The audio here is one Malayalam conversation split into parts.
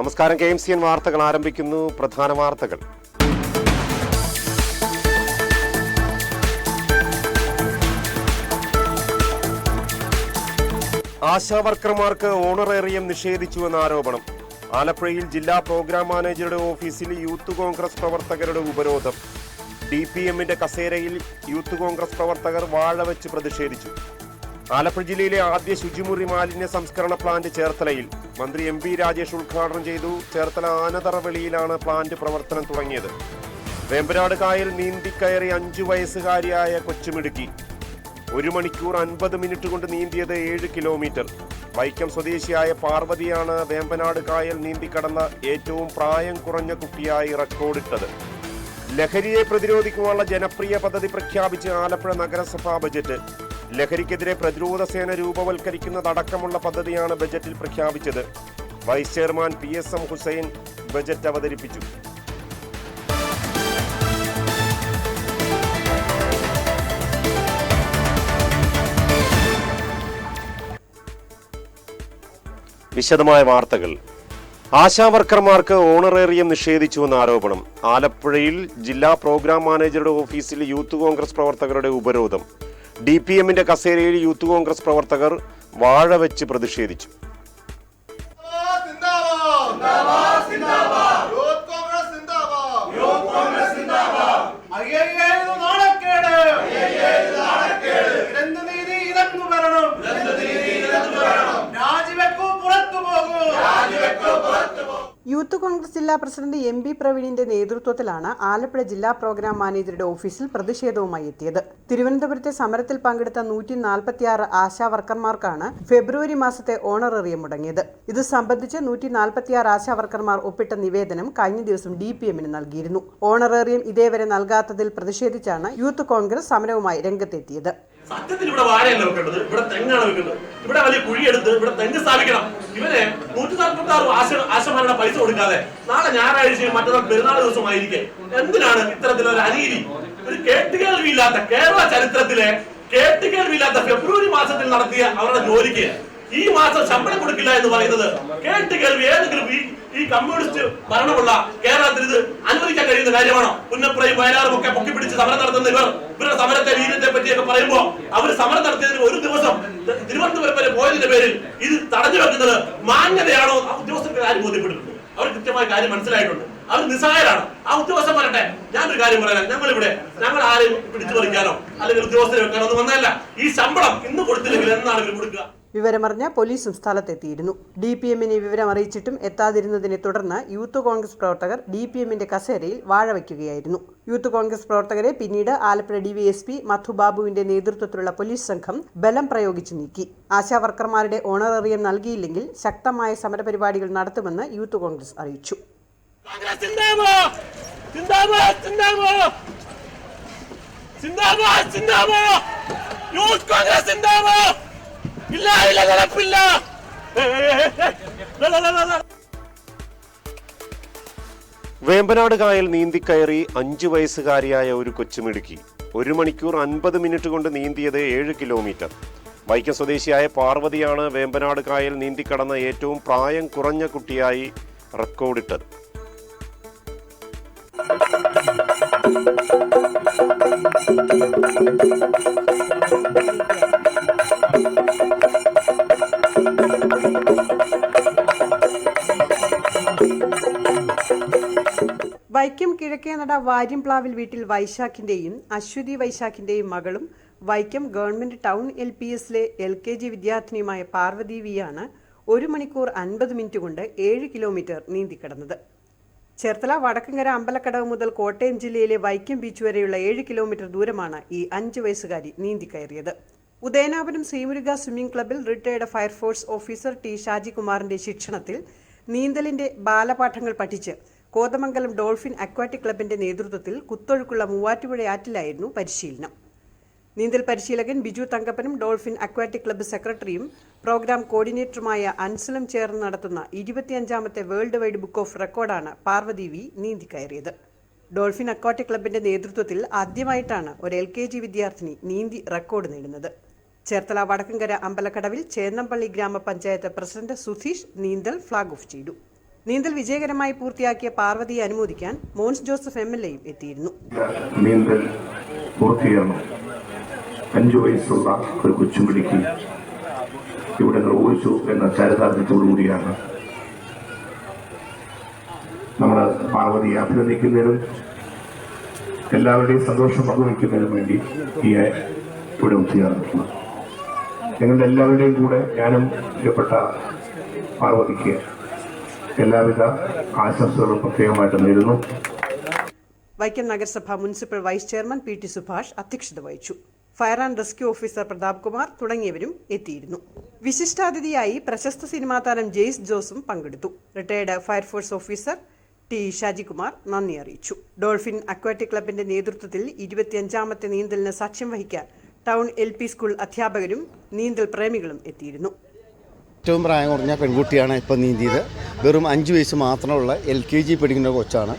നമസ്കാരം. കെ എം സി എൻ വാർത്തകൾ ആരംഭിക്കുന്നു. പ്രധാന വാർത്തകൾ. ആശാവർക്കർമാർക്ക് ഓണറേറിയം നിഷേധിച്ചുവെന്ന ആരോപണം. ആലപ്പുഴയിൽ ജില്ലാ പ്രോഗ്രാം മാനേജറുടെ ഓഫീസിൽ യൂത്ത് കോൺഗ്രസ് പ്രവർത്തകരുടെ ഉപരോധം. ഡി പി എമ്മിന്റെ കസേരയിൽ യൂത്ത് കോൺഗ്രസ് പ്രവർത്തകർ വാഴ വെച്ച് പ്രതിഷേധിച്ചു. ആലപ്പുഴ ജില്ലയിലെ ആദ്യ ശുചിമുറി മാലിന്യ സംസ്കരണ പ്ലാന്റ് ചേർത്തലയിൽ മന്ത്രി എം രാജേഷ് ഉദ്ഘാടനം ചെയ്തു. ചേർത്തല ആനതറവെളിയിലാണ് പ്ലാന്റ് പ്രവർത്തനം തുടങ്ങിയത്. വേമ്പനാട് കായൽ നീന്തിക്കയറി അഞ്ചു വയസ്സുകാരിയായ കൊച്ചുമിടുക്കി. ഒരു മണിക്കൂർ അൻപത് മിനിറ്റ് കൊണ്ട് നീന്തിയത് ഏഴ് കിലോമീറ്റർ. വൈക്കം സ്വദേശിയായ പാർവതിയാണ് വേമ്പനാട് കായൽ നീന്തിക്കടന്ന ഏറ്റവും പ്രായം കുറഞ്ഞ കുട്ടിയായി റെക്കോർഡിട്ടത്. ലഹരിയെ പ്രതിരോധിക്കുവാനുള്ള ജനപ്രിയ പദ്ധതി പ്രഖ്യാപിച്ച് ആലപ്പുഴ നഗരസഭാ ബജറ്റ്. ലഹരിക്കെതിരെ പ്രതിരോധ സേന രൂപവൽക്കരിക്കുന്നതടക്കമുള്ള പദ്ധതിയാണ് ബജറ്റിൽ പ്രഖ്യാപിച്ചത്. Vice chairman P S M Hussain budget അവതരിപ്പിച്ചു. വിശദമായ വാർത്തകൾ. ആശാവർക്കർമാർക്ക് ഓണറേറിയം നിഷേധിച്ചുവെന്ന ആരോപണം. ആലപ്പുഴയിൽ ജില്ലാ പ്രോഗ്രാം മാനേജറുടെ ഓഫീസിൽ യൂത്ത് കോൺഗ്രസ് പ്രവർത്തകരുടെ ഉപരോധം. ഡി പി എമ്മിന്റെ കസേരയിൽ യൂത്ത് കോൺഗ്രസ് പ്രവർത്തകർ വാഴ വെച്ച് പ്രതിഷേധിച്ചു. യൂത്ത് കോൺഗ്രസ് ജില്ലാ പ്രസിഡന്റ് എം ബി പ്രവീണിന്റെ നേതൃത്വത്തിലാണ് ആലപ്പുഴ ജില്ലാ പ്രോഗ്രാം മാനേജറുടെ ഓഫീസിൽ പ്രതിഷേധവുമായി എത്തിയത്. തിരുവനന്തപുരത്തെ സമരത്തിൽ പങ്കെടുത്ത നൂറ്റി നാൽപ്പത്തിയാറ് ആശാ വർക്കർമാർക്കാണ് ഫെബ്രുവരി മാസത്തെ ഓണറേറിയം മുടങ്ങിയത്. ഇത് സംബന്ധിച്ച് നൂറ്റി നാൽപ്പത്തിയാറ് ആശാ വർക്കർമാർ ഒപ്പിട്ട നിവേദനം കഴിഞ്ഞ ദിവസം ഡി പി എമ്മിന് നൽകിയിരുന്നു. ഓണറേറിയം ഇതേവരെ നൽകാത്തതിൽ പ്രതിഷേധിച്ചാണ് യൂത്ത് കോൺഗ്രസ് സമരവുമായി രംഗത്തെത്തിയത്. സത്യത്തിൽ ഇവിടെ വാഴയല്ല വെക്കേണ്ടത് ഇവിടെ തെങ്ങാണ് വെക്കേണ്ടത്. ഇവിടെ വലിയ കുഴിയെടുത്ത് ഇവിടെ തെങ്ങ് സ്ഥാപിക്കണം. ഇവനെ നൂറ്റി നാൽപ്പത്തി ആറ് ആശ ആശമാരുടെ പൈസ കൊടുക്കാതെ നാളെ ഞായറാഴ്ചയും മറ്റന്നാൾ പെരുന്നാൾ ദിവസമായിരിക്കെ എന്തിനാണ് ഇത്തരത്തിലൊരു അനീതി? ഒരു കേട്ടുകേൾവിയില്ലാത്ത കേരള ചരിത്രത്തിലെ കേട്ടുകേൾവിയില്ലാത്ത ഫെബ്രുവരി മാസത്തിൽ നടത്തിയ അവരുടെ ജോലിക്ക് ഈ മാസം ശമ്പളം കൊടുക്കില്ല എന്ന് പറയുന്നത് കേട്ടുകേൾവി ഏതെങ്കിലും ഈ കമ്മ്യൂണിസ്റ്റ് ഭരണമുള്ള കേരളത്തിൽ ഇത് അനുവദിക്കാൻ കഴിയുന്ന കാര്യമാണോ? പുന്നപ്പുറയും വയലാറും ഒക്കെ പൊക്കിപ്പിടിച്ച് സമരം നടത്തുന്ന ഇവർ ഇവരുടെ സമരത്തെ വീരത്തെ പറ്റിയൊക്കെ പറയുമ്പോൾ അവർ സമരം നടത്തിയതിന് ഒരു ദിവസം തിരുവനന്തപുരം വരെ പോയതിന്റെ പേരിൽ ഇത് തടഞ്ഞു വെക്കുന്നത് മാന്യതയാണോ? ആ ഉദ്യോഗസ്ഥർക്ക് കാര്യം ബോധ്യപ്പെട്ടിട്ടുണ്ട് അവർ കൃത്യമായ കാര്യം മനസ്സിലായിട്ടുണ്ട്. അവർ നിസ്സായരാണ്. ആ ഉദ്യോഗസ്ഥൻ പറയട്ടെ ഞാനൊരു കാര്യം പറയാം. ഞങ്ങൾ ഇവിടെ ഞങ്ങൾ ആരെയും പിടിച്ചു പറിക്കാനോ അല്ലെങ്കിൽ ഉദ്യോഗസ്ഥരെ വെക്കാനോ ഒന്നും വന്നതല്ല. ഈ ശമ്പളം ഇന്ന് കൊടുത്തില്ലെങ്കിൽ എന്നാണ് കൊടുക്കുക? വിവരമറിഞ്ഞ പോലീസും സ്ഥലത്തെത്തിയിരുന്നു. ഡി പി എമ്മിനെ വിവരമറിയിച്ചിട്ടും എത്താതിരുന്നതിനെ തുടർന്ന് യൂത്ത് കോൺഗ്രസ് പ്രവർത്തകർ ഡി പി എമ്മിന്റെ കസേരയിൽ വാഴവയ്ക്കുകയായിരുന്നു യൂത്ത് കോൺഗ്രസ് പ്രവർത്തകരെ പിന്നീട് ആലപ്പുഴ ഡിവൈഎസ്പി മധുബാബുവിന്റെ നേതൃത്വത്തിലുള്ള പോലീസ് സംഘം ബലം പ്രയോഗിച്ചു നീക്കി. ആശാവർക്കർമാരുടെ ഓണറേറിയം നൽകിയില്ലെങ്കിൽ ശക്തമായ സമരപരിപാടികൾ നടത്തുമെന്ന് യൂത്ത് കോൺഗ്രസ് അറിയിച്ചു. യൂത്ത് കോൺഗ്രസ് ഇല്ല. വേമ്പനാട് കായൽ നീന്തിക്കയറി അഞ്ചു വയസ്സുകാരിയായ ഒരു കൊച്ചുമിടുക്കി ഒരു മണിക്കൂർ അൻപത് മിനിറ്റ് കൊണ്ട് നീന്തിയത് ഏഴ് കിലോമീറ്റർ. വൈക്കം സ്വദേശിയായ പാർവതിയാണ് വേമ്പനാട് കായൽ നീന്തിക്കടന്ന ഏറ്റവും പ്രായം കുറഞ്ഞ കുട്ടിയായി റെക്കോർഡിട്ടത്. വൈക്കം കിഴക്കേ നട വാര്യംപ്ലാവിൽ വീട്ടിൽ വൈശാഖിന്റെയും അശ്വതി വൈശാഖിന്റെയും മകളും Vaikom government town L P എസിലെ എൽ കെ ജി വിദ്യാർത്ഥിനിയുമായ പാർവതി വി ആണ് ഒരു മണിക്കൂർ അൻപത് മിനിറ്റ് കൊണ്ട് ഏഴ് കിലോമീറ്റർ നീന്തിക്കടന്നത്. ചേർത്തല വടക്കങ്കര അമ്പലക്കടവ് മുതൽ കോട്ടയം ജില്ലയിലെ വൈക്കം ബീച്ച് വരെയുള്ള ഏഴ് കിലോമീറ്റർ ദൂരമാണ് ഈ അഞ്ച് വയസ്സുകാരി നീന്തിക്കയറിയത്. ഉദയനാപുരം ശ്രീമുരുക സ്വിമ്മിംഗ് ക്ലബിൽ retired fire force officer T ഷാജികുമാറിന്റെ ശിക്ഷണത്തിൽ നീന്തലിന്റെ ബാലപാഠങ്ങൾ പഠിച്ച് കോതമംഗലം ഡോൾഫിൻ അക്വാറ്റിക് ക്ലബിന്റെ നേതൃത്വത്തിൽ കുത്തൊഴുക്കുള്ള മൂവാറ്റുപുഴ ആറ്റിലായിരുന്നു പരിശീലനം. നീന്തൽ പരിശീലകൻ ബിജു തങ്കപ്പനും ഡോൾഫിൻ അക്വാറ്റിക് ക്ലബ്ബ് സെക്രട്ടറിയും പ്രോഗ്രാം കോർഡിനേറ്ററുമായ അൻസലും ചേർന്ന് നടത്തുന്ന ഇരുപത്തിയഞ്ചാമത്തെ വേൾഡ് വൈഡ് ബുക്ക് ഓഫ് റെക്കോർഡാണ് പാർവതി വി നീന്തിക്കയറിയത്. ഡോൾഫിൻ അക്വാറ്റിക് ക്ലബിന്റെ നേതൃത്വത്തിൽ ആദ്യമായിട്ടാണ് ഒരു എൽ കെ ജി വിദ്യാർത്ഥിനി നീന്തി റെക്കോർഡ് നേടുന്നത്. ചേർത്തല വടക്കങ്കര അമ്പലക്കടവിൽ ചേന്നമ്പള്ളി ഗ്രാമപഞ്ചായത്ത് പ്രസിഡന്റ് സുധീഷ് നീന്തൽ ഫ്ളാഗ് ഓഫ് ചെയ്തു. നീന്തൽ വിജയകരമായി പൂർത്തിയാക്കിയ പാർവതിയെ അനുമോദിക്കാൻ മോൻസ് ജോസഫ് എം എൽ എയും എത്തിയിരുന്നു. നീന്തൽ പൂർത്തീകരണം അഞ്ചു വയസ്സുള്ള ഒരു കൊച്ചുപിടിക്ക് ഇവിടെ നിർവഹിച്ചു എന്ന ചരിതാർത്ഥ്യത്തോടുകൂടിയാണ് നമ്മൾ പാർവതിയെ അഭിനന്ദിക്കുന്നതിനും എല്ലാവരുടെയും സന്തോഷം പങ്കുവയ്ക്കുന്നതിനും വേണ്ടി ഈ ഇവിടെ ഒത്തുചേർന്നിട്ടുള്ളത് ഞങ്ങളുടെ എല്ലാവരുടെയും കൂടെ ഞാനും പ്രിയപ്പെട്ട പാർവതിക്ക് എല്ലാവിധ ആശംസകളും പ്രത്യേകമായിട്ട് നേരുന്നു. വൈക്കം നഗരസഭ municipal vice chairman P T Subhash അധ്യക്ഷത വഹിച്ചു. Fire and rescue officer Pratap Kumar തുടങ്ങിയവരും എത്തിയിരുന്നു. വിശിഷ്ടാതിഥിയായി പ്രശസ്ത സിനിമാ താരം ജെയ്സ് ജോസും പങ്കെടുത്തു. Retired fire force officer T Shajikumar നന്ദി അറിയിച്ചു. ഡോൾഫിൻ അക്വാറ്റിക് ക്ലബിന്റെ നേതൃത്വത്തിൽ ഇരുപത്തിയഞ്ചാമത്തെ നീന്തലിന് സാക്ഷ്യം വഹിക്കാൻ ടൗൺ എൽ സ്കൂൾ അധ്യാപകരും നീന്തൽ പ്രേമികളും എത്തിയിരുന്നു. ഏറ്റവും പ്രായം കുറഞ്ഞ പെൺകുട്ടിയാണ് ഇപ്പോൾ നീന്തിയത്. വെറും അഞ്ച് വയസ്സ് മാത്രമുള്ള എൽ കെ ജി പഠിക്കുന്ന കൊച്ചാണ്.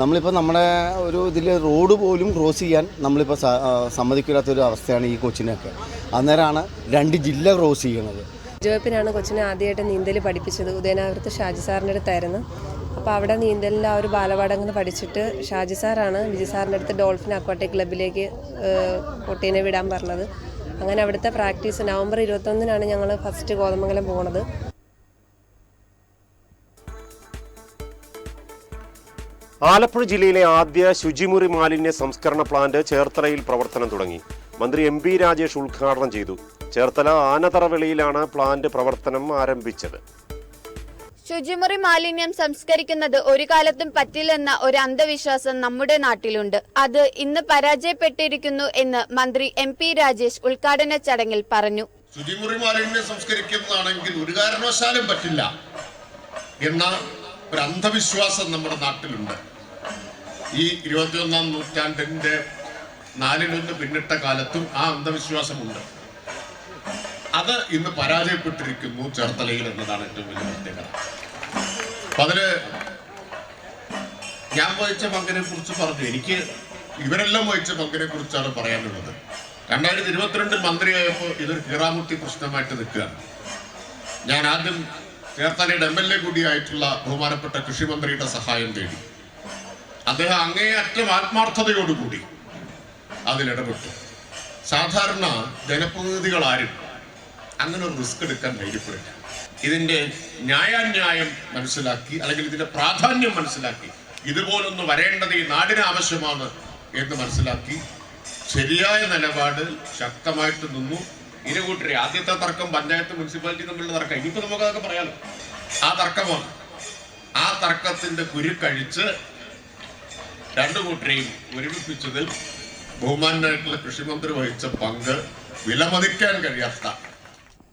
നമ്മളിപ്പോൾ നമ്മുടെ ഒരു ഇതിൽ റോഡ് പോലും ക്രോസ് ചെയ്യാൻ നമ്മളിപ്പോൾ സമ്മതിക്കില്ലാത്തൊരു അവസ്ഥയാണ് ഈ കൊച്ചിനൊക്കെ അന്നേരമാണ് രണ്ട് ജില്ല ക്രോസ് ചെയ്യുന്നത് ജോപ്പിനാണ് കൊച്ചിനെ ആദ്യമായിട്ട് നീന്തൽ പഠിപ്പിച്ചത്. ഉദയനാപുരത്ത് ഷാജി സാറിന്റെ അടുത്തായിരുന്നു. അപ്പോൾ അവിടെ നീന്തലിൽ ആ ഒരു ബാലപാഠങ്ങൾ പഠിച്ചിട്ട് ഷാജി സാറാണ് വിജി സാറിന്റെ അടുത്ത് ഡോൾഫിൻ അക്വാട്ടിക് ക്ലബിലേക്ക് കുട്ടീനെ വിടാൻ പറഞ്ഞത്. അങ്ങനെ അവിടുത്തെ പ്രാക്ടീസ് നവംബർ ഇരുപത്തൊന്നിനാണ് ഞങ്ങൾ ഫസ്റ്റ് കോതമംഗലം പോണത്. ആലപ്പുഴ ജില്ലയിലെ ആദ്യ ശുചിമുറി മാലിന്യ സംസ്കരണ പ്ലാന്റ് ചേർത്തലയിൽ പ്രവർത്തനം തുടങ്ങി. മന്ത്രി എം പി രാജേഷ് ഉദ്ഘാടനം ചെയ്തു. ചേർത്തല ആനതറവെളിയിലാണ് പ്ലാന്റ് പ്രവർത്തനം ആരംഭിച്ചത്. ശുചിമുറി മാലിന്യം സംസ്കരിക്കുന്നത് ഒരു കാലത്തും പറ്റില്ലെന്ന ഒരു അന്ധവിശ്വാസം നമ്മുടെ നാട്ടിലുണ്ട്. അത് ഇന്ന് പരാജയപ്പെട്ടിരിക്കുന്നു എന്ന് മന്ത്രി എം പി രാജേഷ് ഉദ്ഘാടന ചടങ്ങിൽ പറഞ്ഞു. ശുചിമുറി മാലിന്യം സംസ്കരിക്കുന്നതാണെങ്കിൽ ഒരു കാരണവശാലും പറ്റില്ല എന്ന ഒരു അന്ധവിശ്വാസം നമ്മുടെ നാട്ടിലുണ്ട്. ഈ ഇരുപത്തിയൊന്നാം നൂറ്റാണ്ടിന്റെ നാലിലൊന്ന് പിന്നിട്ട കാലത്തും ആ അന്ധവിശ്വാസമുണ്ട്. അത് ഇന്ന് പരാജയപ്പെട്ടിരിക്കുന്നു ചേർത്തലയിൽ എന്നതാണ് ഏറ്റവും വലിയ പ്രത്യേകത. അപ്പൊ അതിൽ ഞാൻ വഹിച്ച പങ്കിനെ കുറിച്ച് പറഞ്ഞു. എനിക്ക് ഇവരെല്ലാം വഹിച്ച പങ്കിനെ കുറിച്ചാണ് പറയാനുള്ളത്. രണ്ടായിരത്തി ഇരുപത്തിരണ്ടിൽ മന്ത്രിയായപ്പോൾ ഇതൊരു കീറാമുട്ടി പ്രശ്നമായിട്ട് നിൽക്കുകയാണ്. ഞാൻ ആദ്യം ചേർത്തലയുടെ എം എൽ എ കൂടിയായിട്ടുള്ള ബഹുമാനപ്പെട്ട കൃഷിമന്ത്രിയുടെ സഹായം തേടി. അദ്ദേഹം അങ്ങേയറ്റം ആത്മാർത്ഥതയോടുകൂടി അതിലിടപെട്ടു സാധാരണ ജനപ്രതിനിധികൾ ആരും അങ്ങനെ ഒരു റിസ്ക് എടുക്കാൻ ധൈര്യപ്പെടില്ല ഇതിന്റെ ന്യായാന്യായം മനസ്സിലാക്കി അല്ലെങ്കിൽ ഇതിന്റെ പ്രാധാന്യം മനസ്സിലാക്കി ഇതുപോലൊന്ന് വരേണ്ടത് ഈ നാടിന് ആവശ്യമാണ് എന്ന് മനസ്സിലാക്കി ശരിയായ നിലപാട് ശക്തമായിട്ട് നിന്നു. ഇതിനെ കൂട്ടരെ ആദ്യത്തെ തർക്കം പഞ്ചായത്ത് മുനിസിപ്പാലിറ്റി തമ്മിലുള്ള തർക്കം. ഇനിയിപ്പോ നമുക്ക് അതൊക്കെ ആ തർക്കമാണ്. ആ തർക്കത്തിന്റെ കുരുക്കഴിച്ച് രണ്ടു കൂട്ടരെയും ഒരുമിപ്പിച്ചതിൽ ബഹുമാനായിട്ടുള്ള കൃഷിമന്ത്രി വഹിച്ച പങ്ക് വിലമതിക്കാൻ കഴിയാത്ത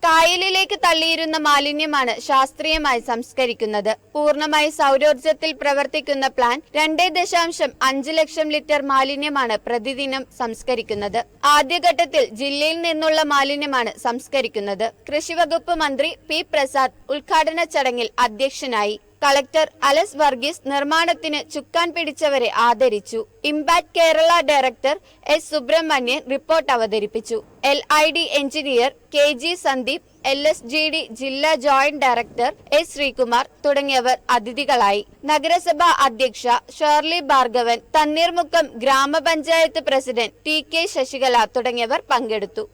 കായലിലേക്ക് തള്ളിയിരുന്ന മാലിന്യമാണ് ശാസ്ത്രീയമായി സംസ്കരിക്കുന്നത്. പൂർണമായി സൗരോർജത്തിൽ പ്രവർത്തിക്കുന്ന പ്ലാൻ രണ്ടേ ദശാംശം അഞ്ച് ലക്ഷം ലിറ്റർ മാലിന്യമാണ് പ്രതിദിനം സംസ്കരിക്കുന്നത്. ആദ്യഘട്ടത്തിൽ ജില്ലയിൽ നിന്നുള്ള മാലിന്യമാണ് സംസ്കരിക്കുന്നത്. കൃഷിവകുപ്പ് മന്ത്രി പി പ്രസാദ് ഉദ്ഘാടന ചടങ്ങിൽ അധ്യക്ഷനായി. കളക്ടർ അലസ് വർഗീസ് നിർമ്മാണത്തിന് ചുക്കാൻ പിടിച്ചവരെ ആദരിച്ചു. Impact Kerala director S Subrahmanian report അവതരിപ്പിച്ചു. L I D engineer K G Sandeep L S G D ജില്ലാ ജോയിന്റ് ഡയറക്ടർ എസ് ശ്രീകുമാർ തുടങ്ങിയവർ അതിഥികളായി. നഗരസഭാ അധ്യക്ഷ ഷേർലി ഭാർഗവൻ തണ്ണീർമുക്കം ഗ്രാമപഞ്ചായത്ത് പ്രസിഡന്റ് ടി കെ ശശികല തുടങ്ങിയവർ പങ്കെടുത്തു.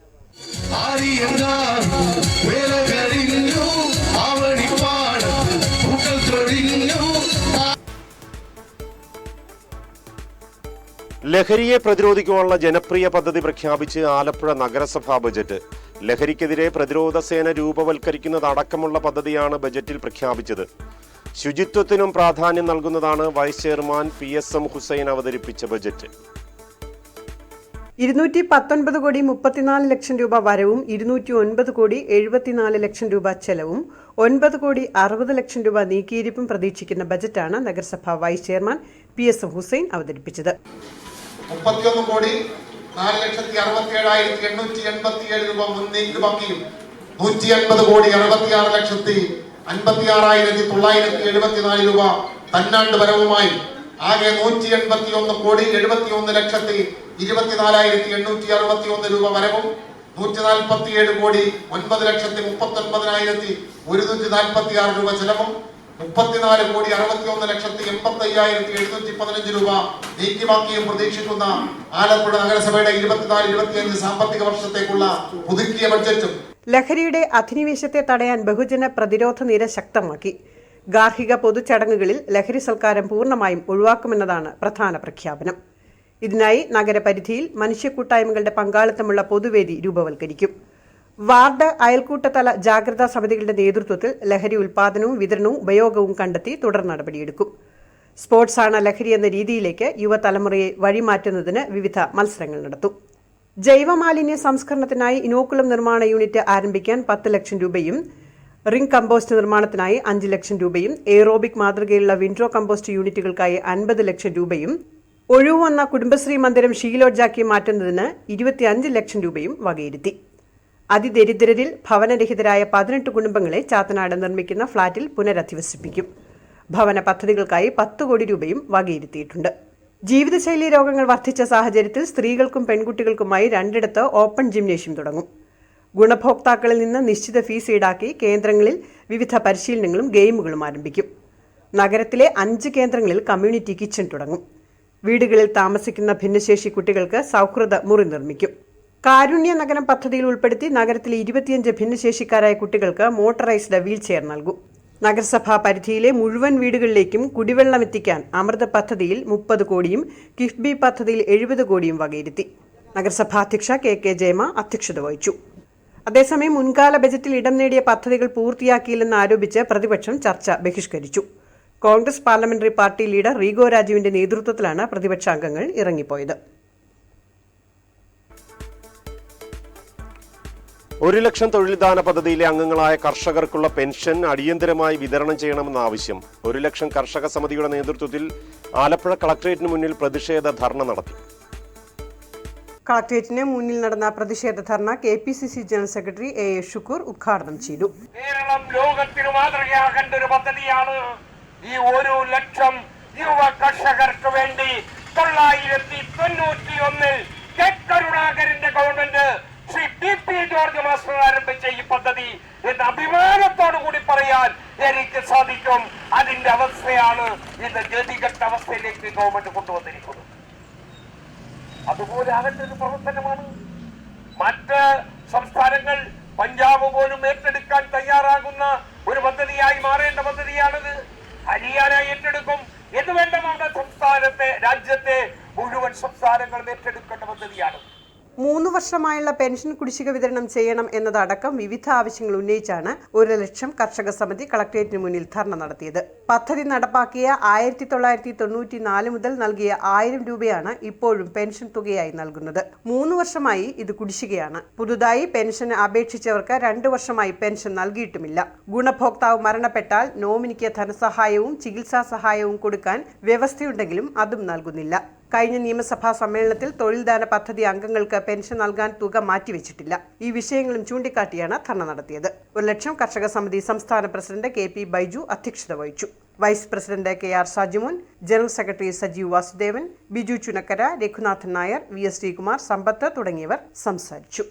ലഹരിയെ പ്രതിരോധിക്കുവാനുള്ള ജനപ്രിയ പദ്ധതി പ്രഖ്യാപിച്ച് ആലപ്പുഴ നഗരസഭാ ബജറ്റ്. ലഹരിക്കെതിരെ പ്രതിരോധ സേന രൂപവൽക്കരിക്കുന്നതടക്കമുള്ള പദ്ധതിയാണ് ബജറ്റിൽ പ്രഖ്യാപിച്ചത്. ശുചിത്വത്തിനും പ്രാധാന്യം നൽകുന്നതാണ് vice chairman P S M Hussain അവതരിപ്പിച്ച ബജറ്റ്. ഇരുന്നൂറ്റി പത്തൊൻപത് കോടി മുപ്പത്തിനാല് ലക്ഷം രൂപ വരവും ഇരുന്നൂറ്റി ഒൻപത് കോടി എഴുപത്തിനാല് ലക്ഷം രൂപ ചെലവും ഒൻപത് കോടി അറുപത് ലക്ഷം രൂപ നീക്കിയിരിപ്പും പ്രതീക്ഷിക്കുന്ന ബജറ്റാണ് നഗരസഭ vice chairman P S Hussain അവതരിപ്പിച്ചത്. മുപ്പത്തിയൊന്ന് ആറായിരത്തി തൊള്ളായിരത്തി എഴുപത്തിനാല് രൂപ തന്നാണ്ട് വരവുമായി ആകെ നൂറ്റി എൺപത്തി ഒന്ന് കോടി എഴുപത്തി ഒന്ന് ലക്ഷത്തി ഇരുപത്തിനാലായിരത്തി എണ്ണൂറ്റി അറുപത്തി ഒന്ന് രൂപ വരവും നൂറ്റി നാൽപ്പത്തി ഏഴ് കോടി ഒൻപത് ലക്ഷത്തി മുപ്പത്തി ഒൻപതിനായിരത്തി ഒരുന്നൂറ്റി നാൽപ്പത്തി ആറ് രൂപ ചെലവും മുപ്പത്തിനാല് കോടി അറുപത്തി ഒന്ന് ലക്ഷത്തി എൺപത്തി അയ്യായിരത്തി എഴുന്നൂറ്റി പതിനഞ്ച് രൂപ നീക്കിവാക്കിയും പ്രതീക്ഷിക്കുന്ന ആലപ്പുഴ നഗരസഭയുടെ ഇരുപത്തിനാല് ഇരുപത്തിയഞ്ച് സാമ്പത്തിക വർഷത്തേക്കുള്ള പുതുക്കിയ ബഡ്ജറ്റും ലഹരിയുടെ അധിനിവേശത്തെ തടയാൻ ബഹുജന പ്രതിരോധ നിര ശക്തമാക്കി. ഗാർഹിക പൊതുചടങ്ങുകളിൽ ലഹരി സൽക്കാരം പൂർണമായും ഒഴിവാക്കുമെന്നതാണ് പ്രധാന പ്രഖ്യാപനം. ഇതിനായി നഗരപരിധിയിൽ മനുഷ്യക്കൂട്ടായ്മകളുടെ പങ്കാളിത്തമുള്ള പൊതുവേദി രൂപവൽക്കരിക്കും. വാർഡ് അയൽക്കൂട്ടതല ജാഗ്രതാ സമിതികളുടെ നേതൃത്വത്തിൽ ലഹരി ഉൽപാദനവും വിതരണവും ഉപയോഗവും കണ്ടെത്തി തുടർ നടപടിയെടുക്കും. സ്പോർട്സാണ് ലഹരി എന്ന രീതിയിലേക്ക് യുവതലമുറയെ വഴിമാറ്റുന്നതിന് വിവിധ മത്സരങ്ങൾ നടത്തും. ജൈവമാലിന്യ സംസ്കരണത്തിനായി ഇനോക്കുളം നിർമ്മാണ യൂണിറ്റ് ആരംഭിക്കാൻ പത്ത് ലക്ഷം രൂപയും റിംഗ് കമ്പോസ്റ്റ് നിർമ്മാണത്തിനായി അഞ്ച് ലക്ഷം രൂപയും എയറോബിക് മാതൃകയിലുള്ള വിൻഡ്രോ കമ്പോസ്റ്റ് യൂണിറ്റുകൾക്കായി അൻപത് ലക്ഷം രൂപയും ഒഴിവുവന്ന കുടുംബശ്രീ മന്ദിരം ഷീലോജാക്കി മാറ്റുന്നതിന് ഇരുപത്തിയഞ്ച് ലക്ഷം രൂപയും വകയിരുത്തി. അതിദരിദ്രരിൽ ഭവനരഹിതരായ പതിനെട്ട് കുടുംബങ്ങളെ ചാത്തനാട് നിർമ്മിക്കുന്ന ഫ്ളാറ്റിൽ പുനരധിവസിപ്പിക്കും. ഭവന പദ്ധതികൾക്കായി പത്ത് കോടി രൂപയും വകയിരുത്തിയിട്ടുണ്ട്. ജീവിതശൈലി രോഗങ്ങൾ വർദ്ധിച്ച സാഹചര്യത്തിൽ സ്ത്രീകൾക്കും പെൺകുട്ടികൾക്കുമായി രണ്ടിടത്ത് ഓപ്പൺ ജിംനേഷ്യം തുടങ്ങും. ഗുണഭോക്താക്കളിൽ നിന്ന് നിശ്ചിത ഫീസ് ഈടാക്കി കേന്ദ്രങ്ങളിൽ വിവിധ പരിശീലനങ്ങളും ഗെയിമുകളും ആരംഭിക്കും. നഗരത്തിലെ അഞ്ച് കേന്ദ്രങ്ങളിൽ കമ്മ്യൂണിറ്റി കിച്ചൺ തുടങ്ങും. വീടുകളിൽ താമസിക്കുന്ന ഭിന്നശേഷി കുട്ടികൾക്ക് സൗഹൃദ മുറി നിർമ്മിക്കും. കാരുണ്യ നഗരം പദ്ധതിയിൽ ഉൾപ്പെടുത്തി നഗരത്തിലെ ഇരുപത്തിയഞ്ച് ഭിന്നശേഷിക്കാരായ കുട്ടികൾക്ക് മോട്ടറൈസ്ഡ് വീൽചെയർ നൽകും. നഗരസഭാ പരിധിയിലെ മുഴുവൻ വീടുകളിലേക്കും കുടിവെള്ളം എത്തിക്കാൻ അമൃത പദ്ധതിയിൽ മുപ്പത് കോടിയും കിഫ്ബി പദ്ധതിയിൽ എഴുപത് കോടിയും വകയിരുത്തി. നഗരസഭാ അധ്യക്ഷ കെ കെ ജയമ അധ്യക്ഷത വഹിച്ചു. അതേസമയം മുൻകാല ബജറ്റിൽ ഇടം നേടിയ പദ്ധതികൾ പൂർത്തിയാക്കിയില്ലെന്ന് ആരോപിച്ച് പ്രതിപക്ഷം ചർച്ച ബഹിഷ്കരിച്ചു. Congress parliamentary party leader Rego രാജുവിന്റെ നേതൃത്വത്തിലാണ് പ്രതിപക്ഷാംഗങ്ങൾ ഇറങ്ങിപ്പോയത്. ഒരു ലക്ഷം തൊഴിൽദാന പദ്ധതിയിലെ അംഗങ്ങളായ കർഷകർക്കുള്ള പെൻഷൻ അടിയന്തരമായി വിതരണം ചെയ്യണമെന്ന ആവശ്യം ഒരു ലക്ഷം കർഷക സമിതിയുടെ നേതൃത്വത്തിൽ ആലപ്പുഴ കളക്ടറേറ്റിന് മുന്നിൽ പ്രതിഷേധ ധർണ നടത്തി. കളക്ടറേറ്റിന് മുന്നിൽ നടന്ന പ്രതിഷേധ ധർണ K P C C general secretary A A Shukoor ഉദ്ഘാടനം ചെയ്തു. കേരളം ലോകത്തിന് മാതൃകയാകേണ്ട ഒരു പദ്ധതിയാണ് ഈ ഒരു ലക്ഷം യുവ കർഷകർക്ക് വേണ്ടി തൊള്ളായിരത്തി തൊണ്ണൂറ്റി ഒന്നിൽ കരുണാകരന്റെ government Shri T P George master ആരംഭിച്ച ഈ പദ്ധതി എന്ന് അഭിമാനത്തോടു കൂടി പറയാൻ എനിക്ക് സാധിക്കും. അതിന്റെ അവസ്ഥയാണ് ഇത് ഗതികെട്ട അവസ്ഥയിലേക്ക് ഗവൺമെന്റ് കൊണ്ടുവന്നിരിക്കുന്നത്. ആകേണ്ട ഒരു പ്രവർത്തനമാണ്. മറ്റ് സംസ്ഥാനങ്ങൾ പഞ്ചാബ് പോലും ഏറ്റെടുക്കാൻ തയ്യാറാകുന്ന ഒരു പദ്ധതിയായി മാറേണ്ട പദ്ധതിയാണിത്. ഹരിയാന ഏറ്റെടുക്കും. എന്ന് വേണ്ട സംസ്ഥാനത്തെ രാജ്യത്തെ മുഴുവൻ സംസ്ഥാനങ്ങളും ഏറ്റെടുക്കേണ്ട പദ്ധതിയാണ്. മൂന്ന് വർഷമായുള്ള പെൻഷൻ കുടിശ്ശിക വിതരണം ചെയ്യണം എന്നതടക്കം വിവിധ ആവശ്യങ്ങൾ ഉന്നയിച്ചാണ് ഒരു ലക്ഷം കർഷക സമിതി കളക്ടറേറ്റിന് മുന്നിൽ ധർണ നടത്തിയത്. പദ്ധതി നടപ്പാക്കിയ ആയിരത്തി തൊള്ളായിരത്തി തൊണ്ണൂറ്റി നാല് മുതൽ നൽകിയ ആയിരം രൂപയാണ് ഇപ്പോഴും പെൻഷൻ തുകയായി നൽകുന്നത്. മൂന്ന് വർഷമായി ഇത് കുടിശ്ശികയാണ്. പുതുതായി പെൻഷന് അപേക്ഷിച്ചവർക്ക് രണ്ടു വർഷമായി പെൻഷൻ നൽകിയിട്ടുമില്ല. ഗുണഭോക്താവ് മരണപ്പെട്ടാൽ നോമിനിക്ക് ധനസഹായവും ചികിത്സാ സഹായവും കൊടുക്കാൻ വ്യവസ്ഥയുണ്ടെങ്കിലും അതും നൽകുന്നില്ല. കഴിഞ്ഞ നിയമസഭാ സമ്മേളനത്തിൽ തൊഴിൽദാന പദ്ധതി അംഗങ്ങൾക്ക് പെൻഷൻ നൽകാൻ തുക മാറ്റിവെച്ചിട്ടില്ല. ഈ വിഷയങ്ങളും ചൂണ്ടിക്കാട്ടിയാണ് ധർണ നടത്തിയത്. ഒരു ലക്ഷം കർഷക സമിതി സംസ്ഥാന പ്രസിഡന്റ് കെ പി ബൈജു അധ്യക്ഷത വഹിച്ചു. Vice president K R Sajimon general secretary Sajeev Vasudevan Biju Chunakkara Raghunathan Nair V S Sreekumar Sampath തുടങ്ങിയവർ സംസാരിച്ചു.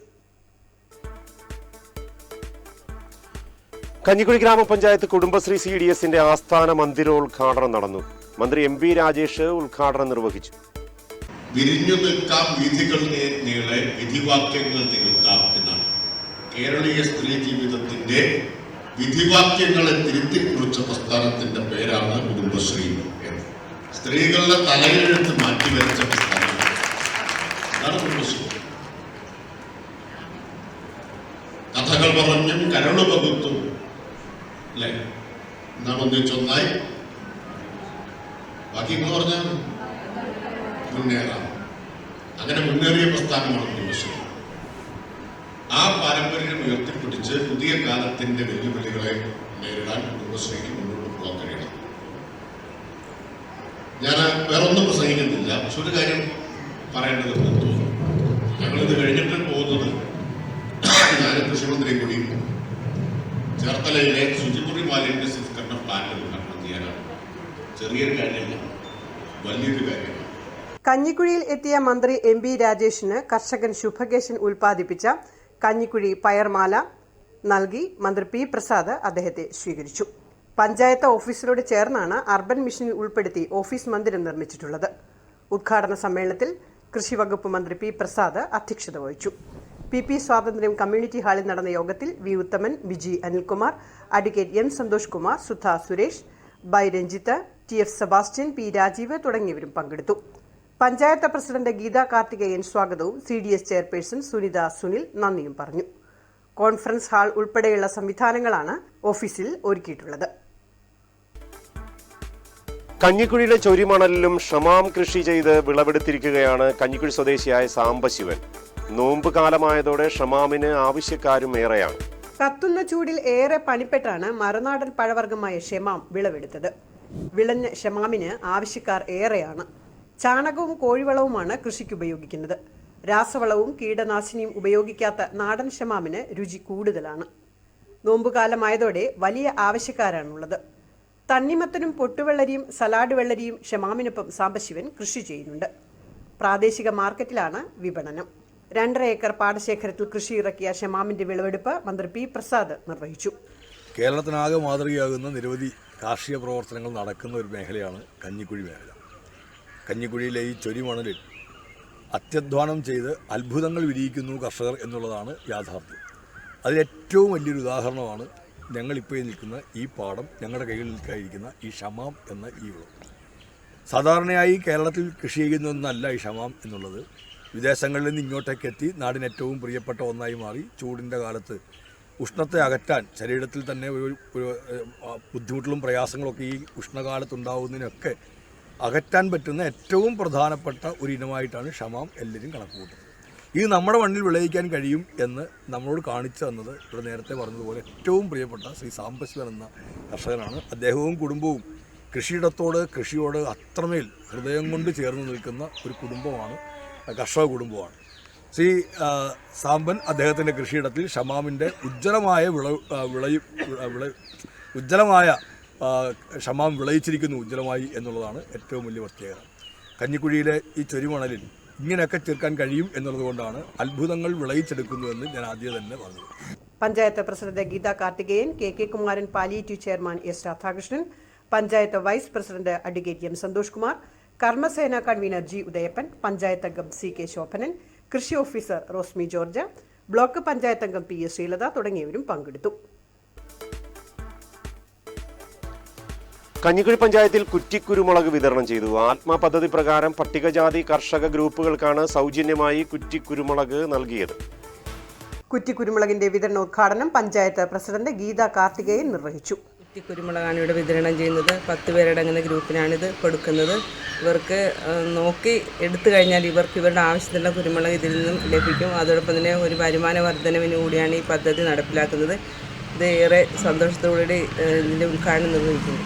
കഞ്ഞിക്കുഴി ഗ്രാമപഞ്ചായത്ത് കുടുംബശ്രീ സി ഡി എസിന്റെ ആസ്ഥാന മന്ദിരോദ്ഘാടനം നടന്നു. മന്ത്രി എം വി രാജേഷ് ഉദ്ഘാടനം നിർവഹിച്ചു. വിരിഞ്ഞു നിൽക്കാം വിധികളുടെ നീളെ വിധിവാക്യങ്ങൾ തിരുത്താം എന്നാണ്. കേരളീയ സ്ത്രീ ജീവിതത്തിന്റെ വിധിവാക്യങ്ങളെ തിരുത്തി കുറിച്ച പ്രസ്ഥാനത്തിന്റെ പേരാണ് കുടുംബശ്രീ എന്ന്. സ്ത്രീകളുടെ തലയിലെടുത്ത് അതാണ് കുടുംബശ്രീ. കഥകൾ പറഞ്ഞും കരൾ പകുത്തും അല്ലെ? നാം ഒന്നിച്ചൊന്നായി ബാക്കി എന്ന് പറഞ്ഞാൽ മുന്നേറാം. അങ്ങനെ മുന്നേറിയ പ്രസ്ഥാനമാണ് ദിവസം ആ പാരമ്പര്യം ഉയർത്തിപ്പിടിച്ച് പുതിയ കാലത്തിന്റെ വെല്ലുവിളികളെ നേരിടാൻ കുടുംബശ്രീക്ക് മുന്നോട്ട് പോകാൻ കഴിയണം. ഞാൻ വേറൊന്നും പ്രസംഗിക്കുന്നില്ല. പക്ഷെ ഒരു കാര്യം പറയേണ്ടത് തോന്നുന്നു ഞങ്ങളിത് കഴിഞ്ഞിട്ട് പോകുന്നത് ഞാൻ കൃഷിമന്ത്രിയും കൂടി ചേർത്തലയിലെ ശുചിമുറി മാലിന്യ സംസ്കരണ പ്ലാന്റ് ഉദ്ഘാടനം ചെയ്യാനാണ്. ചെറിയൊരു കാര്യമല്ല വലിയൊരു കാര്യമാണ്. കഞ്ഞിക്കുഴിയിൽ എത്തിയ മന്ത്രി എം ബി രാജേഷിന് കർഷകൻ ശുഭകേശൻ ഉൽപ്പാദിപ്പിച്ച കഞ്ഞിക്കുഴി പയർമാല നൽകി മന്ത്രി പി പ്രസാദ് അദ്ദേഹത്തെ സ്വീകരിച്ചു. പഞ്ചായത്ത് ഓഫീസിനോട് ചേർന്നാണ് അർബൻ മിഷനിൽ ഉൾപ്പെടുത്തി ഓഫീസ് മന്ദിരം നിർമ്മിച്ചിട്ടുള്ളത്. ഉദ്ഘാടന സമ്മേളനത്തിൽ കൃഷി വകുപ്പ് മന്ത്രി പി പ്രസാദ് അധ്യക്ഷത വഹിച്ചു. പി പി സ്വാതന്ത്ര്യം കമ്മ്യൂണിറ്റി ഹാളിൽ നടന്ന യോഗത്തിൽ V Uthaman Viji Anilkumar advocate M Santhosh Kumar Sudha Suresh by Ranjith T F Sebastian P Rajeev തുടങ്ങിയവരും പങ്കെടുത്തു. പഞ്ചായത്ത് പ്രസിഡന്റ് ഗീത കാർത്തികേയൻ സ്വാഗതവും C D S chairperson Sunitha Sunil നന്ദിയും പറഞ്ഞു. കോൺഫറൻസ് ഹാൾ ഉൾപ്പെടെയുള്ള സംവിധാനങ്ങളാണ് ഓഫീസിൽ ഒരുക്കിയിട്ടുള്ളത്. കഞ്ഞിക്കുഴിയിലെ ചൊരിമണലിലും ഷമാം കൃഷി ചെയ്ത് വിളവെടുത്തിരിക്കുകയാണ് കഞ്ഞിക്കുഴി സ്വദേശിയായ സാംബശിവൻ. നോമ്പ് കാലമായതോടെ ഷമാമിന് ആവശ്യക്കാരും ഏറെയാണ്. കത്തുന്ന ചൂടിൽ ഏറെ പണിപ്പെട്ടാണ് മറുനാടൻ പഴവർഗമായ ഷെമാം വിളവെടുത്തത്. വിളഞ്ഞ ഷമാമിന് ആവശ്യക്കാർ ഏറെയാണ്. ചാണകവും കോഴിവളവുമാണ് കൃഷിക്ക് ഉപയോഗിക്കുന്നത്. രാസവളവും കീടനാശിനിയും ഉപയോഗിക്കാത്ത നാടൻ ഷമാമിന് രുചി കൂടുതലാണ്. നോമ്പുകാലമായതോടെ വലിയ ആവശ്യക്കാരാണുള്ളത്. തണ്ണിമത്തനും പൊട്ടുവെള്ളരിയും സലാഡ് വെള്ളരിയും ഷമാമിനൊപ്പം സാംബശിവൻ കൃഷി ചെയ്യുന്നുണ്ട്. പ്രാദേശിക മാർക്കറ്റിലാണ് വിപണനം. രണ്ടര ഏക്കർ പാടശേഖരത്തിൽ കൃഷി ഇറക്കിയ ഷമാമിന്റെ വിളവെടുപ്പ് മന്ത്രി പി പ്രസാദ് നിർവഹിച്ചു. കേരളത്തിനാകെ മാതൃകയാകുന്ന നിരവധി കാർഷിക പ്രവർത്തനങ്ങൾ നടക്കുന്ന ഒരു മേഖലയാണ് കഞ്ഞിക്കുഴി മേഖല. കഞ്ഞിക്കുഴിയിലെ ഈ ചൊരിമണലിൽ അത്യധ്വാനം ചെയ്ത് അത്ഭുതങ്ങൾ വിരിയിക്കുന്നു കർഷകർ എന്നുള്ളതാണ് യാഥാർത്ഥ്യം. അതിലേറ്റവും വലിയൊരു ഉദാഹരണമാണ് ഞങ്ങളിപ്പോൾ നിൽക്കുന്ന ഈ പാടം ഞങ്ങളുടെ കയ്യിൽ നിൽക്കാതിരിക്കുന്ന ഈ ഷമാം എന്ന ഈ വിളവ്. സാധാരണയായി കേരളത്തിൽ കൃഷി ചെയ്യുന്ന ഒന്നല്ല ഈ ഷമാം എന്നുള്ളത്. വിദേശങ്ങളിൽ നിന്ന് ഇങ്ങോട്ടേക്ക് എത്തി നാടിന് ഏറ്റവും പ്രിയപ്പെട്ട ഒന്നായി മാറി ചൂടിന്റെ കാലത്ത് ഉഷ്ണത്തെ അകറ്റാൻ ശരീരത്തിൽ തന്നെ ഒരു ഒരു ബുദ്ധിമുട്ടുകളും പ്രയാസങ്ങളൊക്കെ ഈ ഉഷ്ണകാലത്തുണ്ടാവുന്നതിനൊക്കെ അകറ്റാൻ പറ്റുന്ന ഏറ്റവും പ്രധാനപ്പെട്ട ഒരു ഇനമായിട്ടാണ് ഷമാം എല്ലാവരും കണക്കുകൂട്ടുന്നത്. ഇത് നമ്മുടെ മണ്ണിൽ വിളയിക്കാൻ കഴിയും എന്ന് നമ്മളോട് കാണിച്ചു തന്നത് ഇവിടെ നേരത്തെ പറഞ്ഞതുപോലെ ഏറ്റവും പ്രിയപ്പെട്ട ശ്രീ സാംബശിവൻ എന്ന കർഷകനാണ്. അദ്ദേഹവും കുടുംബവും കൃഷിയിടത്തോട് കൃഷിയോട് അത്രമേൽ ഹൃദയം കൊണ്ട് ചേർന്ന് നിൽക്കുന്ന ഒരു കുടുംബമാണ് കർഷക കുടുംബമാണ്. ശ്രീ സാമ്പൻ അദ്ദേഹത്തിന്റെ കൃഷിയിടത്തിൽ ഷമാമിന്റെ ഉജ്ജ്വലമായ വിള വിളയും വിള- ഉജ്ജ്വലമായ ഷമാം വിളയിച്ചിരിക്കുന്നു ഉജ്ജ്വലമായി എന്നുള്ളതാണ് ഏറ്റവും വലിയ പ്രത്യേകത. കഞ്ഞിക്കുഴിയിലെ ഈ ചൊരിമണലിൽ ഇങ്ങനെയൊക്കെ തീർക്കാൻ കഴിയും എന്നുള്ളത് കൊണ്ടാണ് അത്ഭുതങ്ങൾ വിളയിച്ചെടുക്കുന്നുവെന്ന് ഞാൻ ആദ്യം തന്നെ പറഞ്ഞു. Panchayat president Geetha Karthikeyan K K Kumaran palliative chairman S Radhakrishnan panchayat vice president advocate M Santhosh Kumar കർമ്മസേന കൺവീനർ ജി ഉദയപ്പൻ പഞ്ചായത്ത് അംഗം സി കെ ശോഭനൻ കൃഷി officer Rosmi George block panchayat അംഗം പി എസ് ശ്രീലത തുടങ്ങിയവരും പങ്കെടുത്തു. കഞ്ഞിക്കുഴി പഞ്ചായത്തിൽ കുറ്റിക്കുരുമുളക് വിതരണം ചെയ്തു. ആത്മ പദ്ധതി പ്രകാരം പട്ടികജാതി കർഷക ഗ്രൂപ്പുകൾക്കാണ് സൗജന്യമായി കുറ്റിക്കുരുമുളക് നൽകിയത്. കുറ്റിക്കുരുമുളകിന്റെ വിതരണോദ്ഘാടനം പഞ്ചായത്ത് പ്രസിഡന്റ് ഗീത കാർത്തികേയൻ നിർവഹിച്ചു. കുരുമുളകാണ് ഇവിടെ വിതരണം ചെയ്യുന്നത് പത്ത് പേരടങ്ങുന്ന ഗ്രൂപ്പിനാണിത് കൊടുക്കുന്നത്. ഇവർക്ക് നോക്കി എടുത്തു കഴിഞ്ഞാൽ ഇവർക്ക് ഇവരുടെ ആവശ്യത്തിനുള്ള കുരുമുളക് ഇതിൽ നിന്നും ലഭിക്കും. അതോടൊപ്പം തന്നെ ഒരു വരുമാന വർധനവിന് കൂടിയാണ് ഈ പദ്ധതി നടപ്പിലാക്കുന്നത്. ഇത് ഏറെ സന്തോഷത്തോടുകൂടി ഇതിന്റെ ഉദ്ഘാടനം നിർവഹിക്കുന്നു.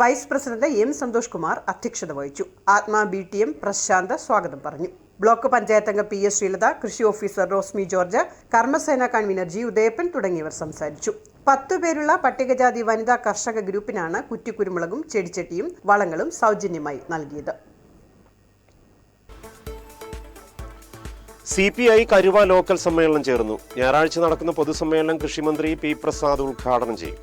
Vice president M Santhosh Kumar അധ്യക്ഷത വഹിച്ചു. ആത്മാ ബി ടി എം പ്രശാന്ത് സ്വാഗതം പറഞ്ഞു. ബ്ലോക്ക് പഞ്ചായത്ത് അംഗം പി എസ് ശ്രീലത കൃഷി ഓഫീസർ റോസ്മി ജോർജ് കർമ്മസേന കൺവീനർ ജി ഉദയപ്പൻ തുടങ്ങിയവർ സംസാരിച്ചു. പത്തു പേരുള്ള പട്ടികജാതി വനിതാ കർഷക ഗ്രൂപ്പിനാണ് കുറ്റിക്കുരുമുളകും ചെടിച്ചട്ടിയും വളങ്ങളും സൗജന്യമായി നൽകിയത്. C P I Karuva local സമ്മേളനം ചേർന്നു. ഞായറാഴ്ച നടക്കുന്ന പൊതുസമ്മേളനം കൃഷിമന്ത്രി പി പ്രസാദ് ഉദ്ഘാടനം ചെയ്യും.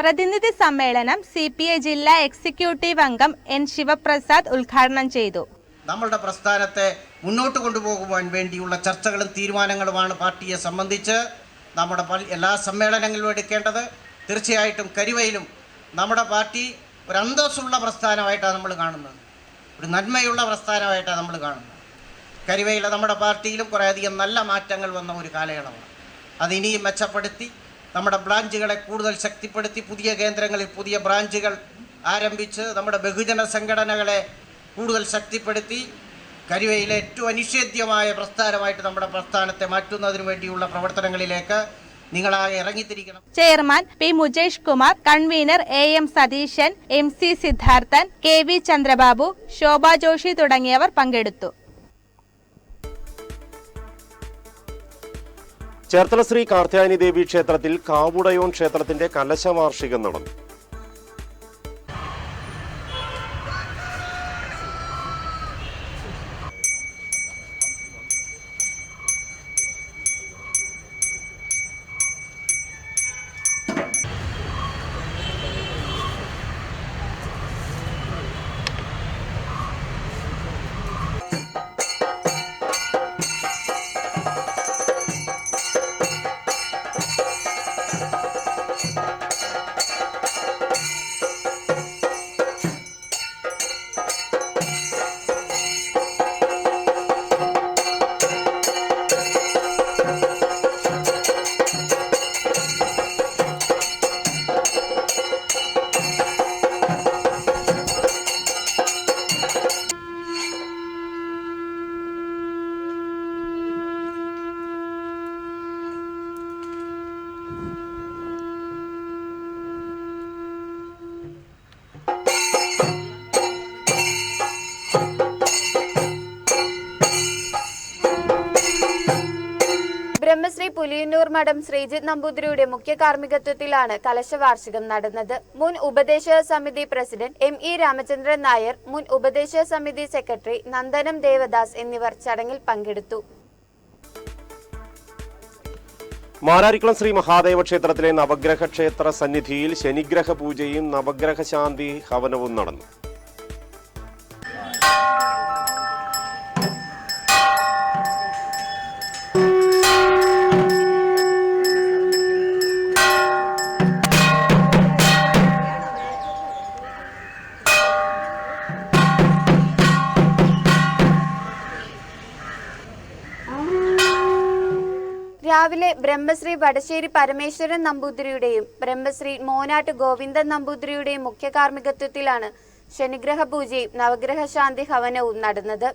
പ്രതിനിധി സമ്മേളനം സി പി ഐ ജില്ലാ എക്സിക്യൂട്ടീവ് അംഗം എൻ ശിവപ്രസാദ് ഉദ്ഘാടനം ചെയ്തു. നമ്മളുടെ പ്രസ്ഥാനത്തെ മുന്നോട്ട് കൊണ്ടുപോകുവാൻ വേണ്ടിയുള്ള ചർച്ചകളും തീരുമാനങ്ങളുമാണ് പാർട്ടിയെ സംബന്ധിച്ച് നമ്മുടെ എല്ലാ സമ്മേളനങ്ങളിലും എടുക്കേണ്ടത് തീർച്ചയായിട്ടും കരിവയിലും നമ്മുടെ പാർട്ടി ഒരു അന്തസ്സുള്ള പ്രസ്ഥാനമായിട്ടാണ് നമ്മൾ കാണുന്നത്. ഒരു നന്മയുള്ള പ്രസ്ഥാനമായിട്ടാണ് നമ്മൾ കാണുന്നത്. കരിവയിലെ നമ്മുടെ പാർട്ടിയിലും കുറേയധികം നല്ല മാറ്റങ്ങൾ വന്ന ഒരു കാലയളവാണ്. അത് ഇനിയും മെച്ചപ്പെടുത്തി നമ്മുടെ ബ്രാഞ്ചുകളെ കൂടുതൽ ശക്തിപ്പെടുത്തി പുതിയ കേന്ദ്രങ്ങളിൽ പുതിയ ബ്രാഞ്ചുകൾ ആരംഭിച്ച് നമ്മുടെ ബഹുജന സംഘടനകളെ കൂടുതൽ ശക്തിപ്പെടുത്തി കരിവയിലെ ഏറ്റവും അനിഷേധ്യമായ പ്രസ്ഥാനമായിട്ട് നമ്മുടെ പ്രസ്ഥാനത്തെ മാറ്റുന്നതിന് വേണ്ടിയുള്ള പ്രവർത്തനങ്ങളിലേക്ക് ഇറങ്ങിത്തിരിക്കണം. Chairman P Mujesh Kumar convener A M Satheesan M C Siddharthan K V Chandrababu Shobha Joshi തുടങ്ങിയവർ പങ്കെടുത്തു. ചേർത്തല ശ്രീ കാർത്യായനി ദേവി ക്ഷേത്രത്തിൽ കാവുടയോൺ ക്ഷേത്രത്തിന്റെ കലശവാർഷികം നടന്നു. മഠം ശ്രീജിത് നമ്പൂതിരിയുടെ മുഖ്യ കാർമ്മികത്വത്തിലാണ് കലശവാർഷികം നടന്നത്. മുൻ ഉപദേശക സമിതി president M E Ramachandran Nair മുൻ ഉപദേശക സമിതി സെക്രട്ടറി നന്ദനം ദേവദാസ് എന്നിവർ ചടങ്ങിൽ പങ്കെടുത്തു. മാരാരിക്കുളം ശ്രീ മഹാദേവ ക്ഷേത്രത്തിലെ നവഗ്രഹ ക്ഷേത്ര സന്നിധിയിൽ ശനിഗ്രഹ പൂജയും നവഗ്രഹ ശാന്തി ഹവനവും നടന്നു. ബ്രഹ്മശ്രീ വടശ്ശേരി പരമേശ്വരൻ നമ്പൂതിരിയുടെയും ബ്രഹ്മശ്രീ മോനാട്ട് ഗോവിന്ദൻ നമ്പൂതിരിയുടെയും മുഖ്യ കാർമ്മികത്വത്തിലാണ് ശനിഗ്രഹ പൂജയും നവഗ്രഹ ശാന്തി ഹവനവും നടന്നത്.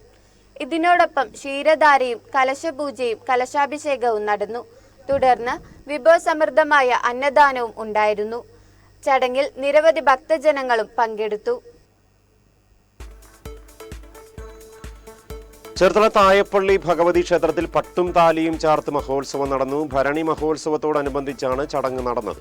ഇതിനോടൊപ്പം ക്ഷീരധാരയും കലശപൂജയും കലശാഭിഷേകവും നടന്നു. തുടർന്ന് വിഭവസമൃദ്ധമായ അന്നദാനവും ഉണ്ടായിരുന്നു. ചടങ്ങിൽ നിരവധി ഭക്തജനങ്ങളും പങ്കെടുത്തു. ചേർത്തല തായപ്പള്ളി ഭഗവതി ക്ഷേത്രത്തിൽ പട്ടും താലിയും ചാർത്ത് മഹോത്സവം നടന്നു. ഭരണി മഹോത്സവത്തോടനുബന്ധിച്ചാണ് ചടങ്ങ് നടന്നത്.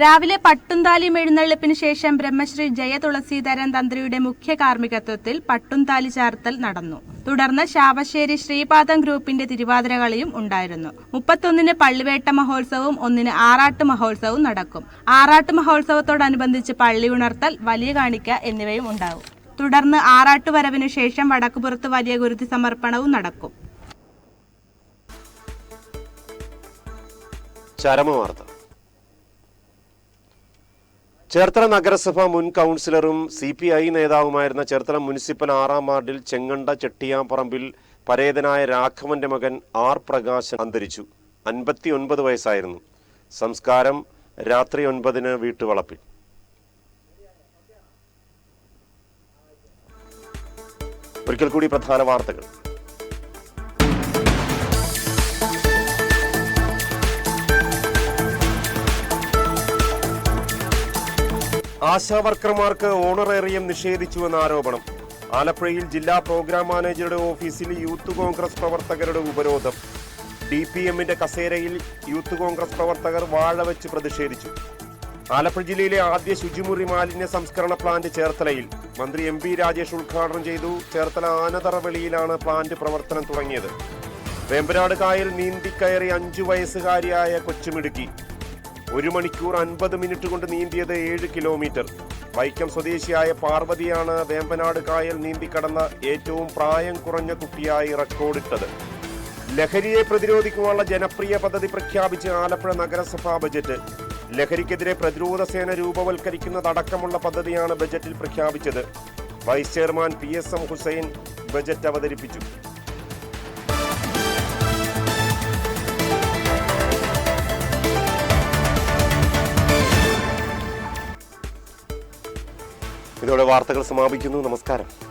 രാവിലെ പട്ടുംതാലിയും എഴുന്നള്ളിപ്പിന് ശേഷം ബ്രഹ്മശ്രീ ജയ തുളസീധരൻ തന്ത്രിയുടെ മുഖ്യ കാർമ്മികത്വത്തിൽ പട്ടുംതാലി ചാർത്തൽ നടന്നു. തുടർന്ന് ശാവശ്ശേരി ശ്രീപാദം ഗ്രൂപ്പിന്റെ തിരുവാതിരകളിയും ഉണ്ടായിരുന്നു. മുപ്പത്തൊന്നിന് പള്ളിവേട്ട മഹോത്സവവും ഒന്നിന് ആറാട്ട് മഹോത്സവവും നടക്കും. ആറാട്ട് മഹോത്സവത്തോടനുബന്ധിച്ച് പള്ളി ഉണർത്തൽ വലിയ കാണിക്ക എന്നിവയും ഉണ്ടാവും. തുടർന്ന് ആറാട്ട് വരവിനു ശേഷം വടക്കുപുറത്ത് വലിയ ഗുരുതി സമർപ്പണവും നടക്കും. ചരമവാർത്ത. ചേർത്തല നഗരസഭ മുൻ കൗൺസിലറും സി പി ഐ നേതാവുമായിരുന്ന ചേർത്തല മുനിസിപ്പൽ ആറാം വാർഡിൽ ചെങ്ങണ്ട ചെട്ടിയാമ്പറമ്പിൽ പരേതനായ രാഘവന്റെ മകൻ ആർ പ്രകാശൻ അന്തരിച്ചു. അൻപത്തി ഒൻപത് വയസ്സായിരുന്നു. സംസ്കാരം രാത്രി ഒൻപതിന് വീട്ടുവളപ്പിൽ. ഒരിക്കൽ കൂടി പ്രധാന വാർത്തകൾ. ആശാവർക്കർമാർക്ക് ഓണറേറിയം നിഷേധിച്ചുവെന്ന ആരോപണം. ആലപ്പുഴയിൽ ജില്ലാ പ്രോഗ്രാം മാനേജറുടെ ഓഫീസിൽ യൂത്ത് കോൺഗ്രസ് പ്രവർത്തകരുടെ ഉപരോധം. ഡി പി എമ്മിന്റെ കസേരയിൽ യൂത്ത് കോൺഗ്രസ് പ്രവർത്തകർ വാഴ വെച്ച് പ്രതിഷേധിച്ചു. ആലപ്പുഴ ജില്ലയിലെ ആദ്യ ശുചിമുറി മാലിന്യ സംസ്കരണ പ്ലാന്റ് ചേർത്തലയിൽ മന്ത്രി എം പി രാജേഷ് ഉദ്ഘാടനം ചെയ്തു. ചേർത്തല ആനതറവെളിയിലാണ് പ്ലാന്റ് പ്രവർത്തനം തുടങ്ങിയത്. വേമ്പനാട് കായൽ നീന്തിക്കയറി അഞ്ചു വയസ്സുകാരിയായ കൊച്ചുമിടുക്കി. ഒരു മണിക്കൂർ അൻപത് മിനിറ്റ് കൊണ്ട് നീന്തിയത് ഏഴ് കിലോമീറ്റർ. വൈക്കം സ്വദേശിയായ പാർവതിയാണ് വേമ്പനാട് കായൽ നീന്തിക്കടന്ന ഏറ്റവും പ്രായം കുറഞ്ഞ കുട്ടിയായി റെക്കോർഡിട്ടത്. ലഹരിയെ പ്രതിരോധിക്കുവാനുള്ള ജനപ്രിയ പദ്ധതി പ്രഖ്യാപിച്ച് ആലപ്പുഴ നഗരസഭാ ബജറ്റ്. ലഹരിക്കെതിരെ പ്രതിരോധ സേന രൂപവൽക്കരിക്കുന്നതടക്കമുള്ള പദ്ധതിയാണ് ബജറ്റിൽ പ്രഖ്യാപിച്ചത്. Vice chairman P S M Hussain budget അവതരിപ്പിച്ചു. ഇതോടെ വാർത്തകൾ സമാപിക്കുന്നു. നമസ്കാരം.